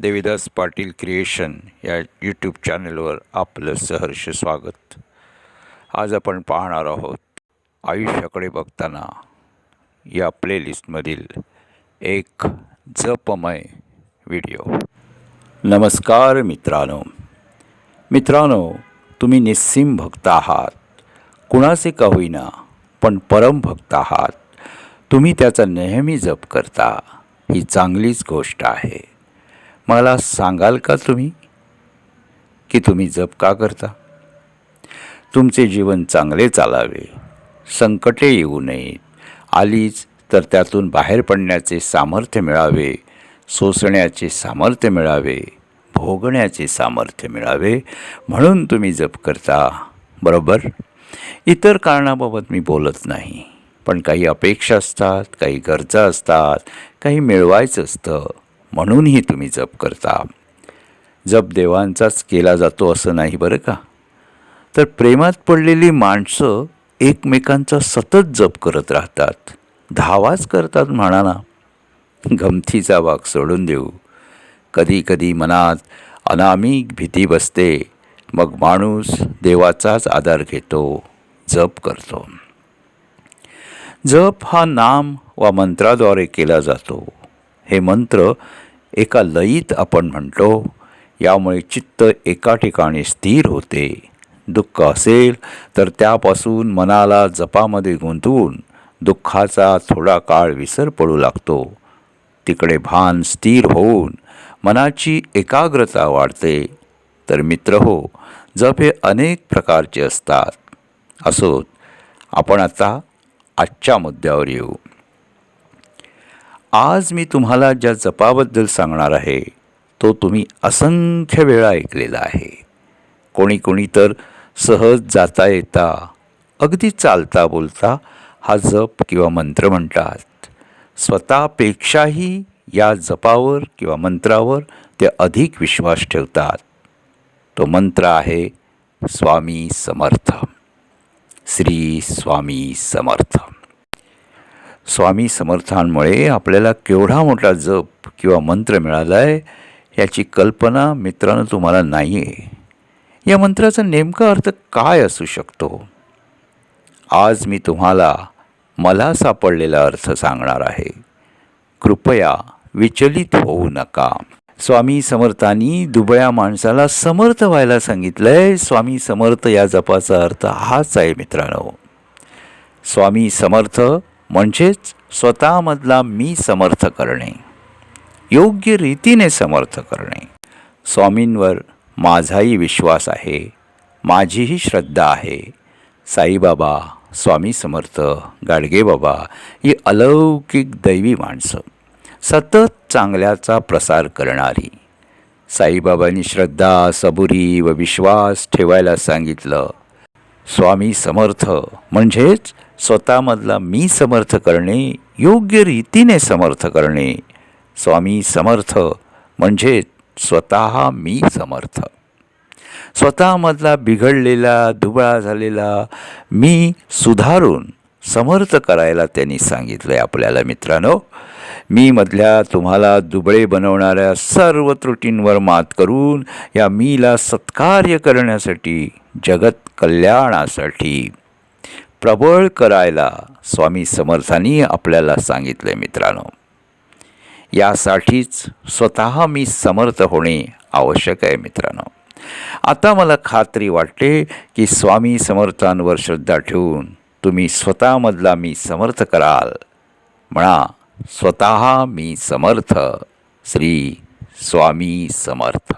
Devidas Patil creation या YouTube चॅनलवर आपलं सहर्ष स्वागत. आज आपण पाहणार आहोत आयुष्याकडे बघताना या प्लेलिस्टमधील एक जपमय व्हिडिओ नमस्कार मित्रांनो. मित्रांनो तुम्ही निस्सीम भक्त आहात. कुणाचे का होईना पण परम भक्त आहात. तुम्ही त्याचा नेहमी जप करता ही चांगलीच गोष्ट आहे. मला सांगाल का तुम्ही? की तुम्ही जप का करता? तुमचे जीवन चांगले चालावे संकटे येऊ नयेत. आलीच तर त्यातून बाहेर पडण्याचे सामर्थ्य मिळावे सोसण्याचे सामर्थ्य मिळावे भोगण्याचे सामर्थ्य मिळावे म्हणून तुम्ही जप करता. बरोबर? इतर कारणाबाबत मी बोलत नाही पण काही अपेक्षा असतात काही गरजा असतात काही मिळवायचं असतं. म्हणूनही तुम्ही जप करता. जप देवांचाच केला जातो असं नाही बरं का? तर प्रेमात पडलेली माणसं एकमेकांचा सतत जप करत राहतात. धावाच करतात म्हणा ना. गमतीचा भाग सोडून देऊ. कधी कधी मनात अनामिक भीती बसते. मग माणूस देवाचाच आधार घेतो. जप करतो. जप हा नाम वा मंत्राद्वारे केला जातो. हे मंत्र एका लयीत आपण म्हणतो यामुळे चित्त एका ठिकाणी स्थिर होते. दुःख असेल तर त्यापासून मनाला जपामध्ये गुंतवून दुःखाचा थोडा काळ विसर पडू लागतो. तिकडे भान स्थिर होऊन मनाची एकाग्रता वाढते. तर मित्र हो जप हे अनेक प्रकारचे असतात. असोत आपण आता आजच्या मुद्द्यावर येऊ. आज मी तुम्हाला ज्या जपाबद्दल सांगणार आहे तो तुम्ही असंख्य वेळा ऐकलेला आहे. कोणी कोणी तर सहज जाता येता अगदी चालता बोलता हा जप किंवा मंत्र म्हणतात. स्वतःपेक्षाही या जपावर किंवा मंत्रावर ते अधिक विश्वास ठेवतात. तो मंत्र आहे स्वामी समर्थ श्री स्वामी समर्थ स्वामी समर्थांमुळे आपल्याला केवढा मोठा जप किंवा मंत्र मिळाला आहे याची कल्पना मित्रांनो तुम्हाला नाही आहे या मंत्राचा नेमका अर्थ काय असू शकतो? आज मी तुम्हाला मला सापडलेला अर्थ सांगणार आहे. कृपया विचलित होऊ नका. स्वामी समर्थांनी दुबळ्या माणसाला समर्थ व्हायला सांगितलंय. स्वामी समर्थ या जपाचा अर्थ हाच आहे मित्रांनो. स्वामी समर्थ म्हणजेच स्वतःमधला मी समर्थ करणे. योग्य रीतीने समर्थ करणे. स्वामींवर माझाही विश्वास आहे. माझीही श्रद्धा आहे. साईबाबा स्वामी समर्थ गाडगेबाबा ही अलौकिक दैवी माणसं. सतत चांगल्याचा प्रसार करणारी. साईबाबांनी श्रद्धा सबुरी व विश्वास ठेवायला सांगितलं. स्वामी समर्थ. म्हणजेच स्वतःमधला मी समर्थ करणे योग्य रीतीने समर्थ करणे. स्वामी समर्थ म्हणजे स्वतः मी समर्थ. स्वतःमधला बिघडलेला दुबळा झालेला मी सुधारून समर्थ करायला त्यांनी सांगितलं आहे आपल्याला मित्रांनो. मी मधल्या तुम्हाला दुबळे बनवणाऱ्या सर्व त्रुटींवर मात करून या मीला सत्कार्य करण्यासाठी जगत कल्याणासाठी प्रबळ करायला स्वामी समर्थांनी आपल्याला सांगितले मित्रांनो. यासाठीच स्वतः मी समर्थ होणे आवश्यक आहे मित्रांनो. आता मला खात्री वाटते की स्वामी समर्थांवर श्रद्धा ठेवून तुम्ही स्वतःमधला मी समर्थ कराल. म्हणा स्वतः मी समर्थ श्री स्वामी समर्थ.